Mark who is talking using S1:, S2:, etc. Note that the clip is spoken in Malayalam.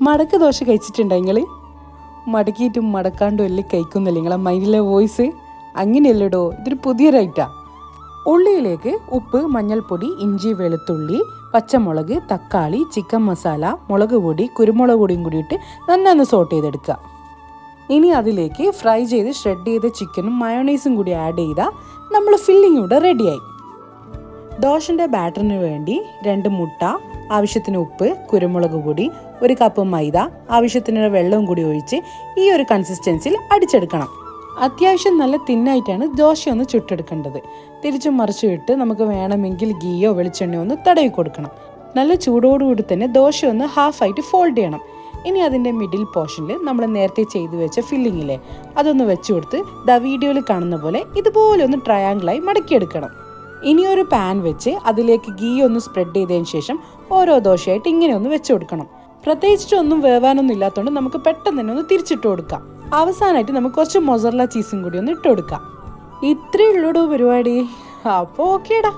S1: മടക്ക് ദോശ കഴിച്ചിട്ടുണ്ടോ നിങ്ങൾ മടക്കിയിട്ടും മടക്കാണ്ടും എല്ലാം കഴിക്കുന്നില്ല നിങ്ങളെ മൈൻഡിലെ വോയിസ്? അങ്ങനെയല്ലടോ ഇതൊരു പുതിയൊരൈറ്റാ ഉള്ളിയിലേക്ക് ഉപ്പ് മഞ്ഞൾപ്പൊടി ഇഞ്ചി വെളുത്തുള്ളി പച്ചമുളക് തക്കാളി ചിക്കൻ മസാല മുളക് പൊടി കുരുമുളക് പൊടിയും കൂടിയിട്ട് നന്നായി സോട്ട് ചെയ്തെടുക്കുക. ഇനി അതിലേക്ക് ഫ്രൈ ചെയ്ത് ഷ്രെഡ് ചെയ്ത ചിക്കനും മയോണൈസും കൂടി ആഡ് ചെയ്താൽ നമ്മൾ ഫില്ലിംഗ് ഇവിടെ റെഡിയായി ദോശന്റെ ബാറ്ററിന് വേണ്ടി രണ്ട് മുട്ട ആവശ്യത്തിന് ഉപ്പ് കുരുമുളക് പൊടി ഒരു കപ്പ് മൈദ ആവശ്യത്തിന് വെള്ളവും കൂടി ഒഴിച്ച് ഈ ഒരു കൺസിസ്റ്റൻസിൽ അടിച്ചെടുക്കണം. അത്യാവശ്യം നല്ല തിന്നായിട്ടാണ് ദോശ ഒന്ന് ചുട്ടെടുക്കേണ്ടത്. തിരിച്ചും മറിച്ചും ഇട്ട് നമുക്ക് വേണമെങ്കിൽ ഗീയോ വെളിച്ചെണ്ണയോ ഒന്ന് തടവി കൊടുക്കണം. നല്ല ചൂടോടുകൂടി തന്നെ ദോശ ഒന്ന് ഹാഫായിട്ട് ഫോൾഡ് ചെയ്യണം. ഇനി അതിന്റെ മിഡിൽ പോർഷനിൽ നമ്മൾ നേരത്തെ ചെയ്തു വെച്ച ഫില്ലിങ്ങില്ലേ അതൊന്ന് വെച്ചു കൊടുത്ത് ദ വീഡിയോയിൽ കാണുന്ന പോലെ ഇതുപോലെ ഒന്ന് ട്രയാങ്കിളായി മടക്കിയെടുക്കണം. ഇനി ഒരു പാൻ വെച്ച് അതിലേക്ക് ഗീ ഒന്ന് സ്പ്രെഡ് ചെയ്തതിന് ശേഷം ഓരോ ദോശയായിട്ട് ഇങ്ങനെ ഒന്ന് വെച്ച് കൊടുക്കണം. പ്രത്യേകിച്ചിട്ട് ഒന്നും വേവാനൊന്നും ഇല്ലാത്തതുകൊണ്ട് നമുക്ക് പെട്ടെന്ന് തന്നെ ഒന്ന് തിരിച്ചിട്ട് കൊടുക്കാം. അവസാനമായിട്ട് നമുക്ക് കുറച്ച് മൊസറല ചീസും കൂടി ഒന്ന് ഇട്ട് കൊടുക്കാം. ഇത്രയേ ഉള്ളൂ പരിപാടി? അപ്പോൾ ഓക്കേടാ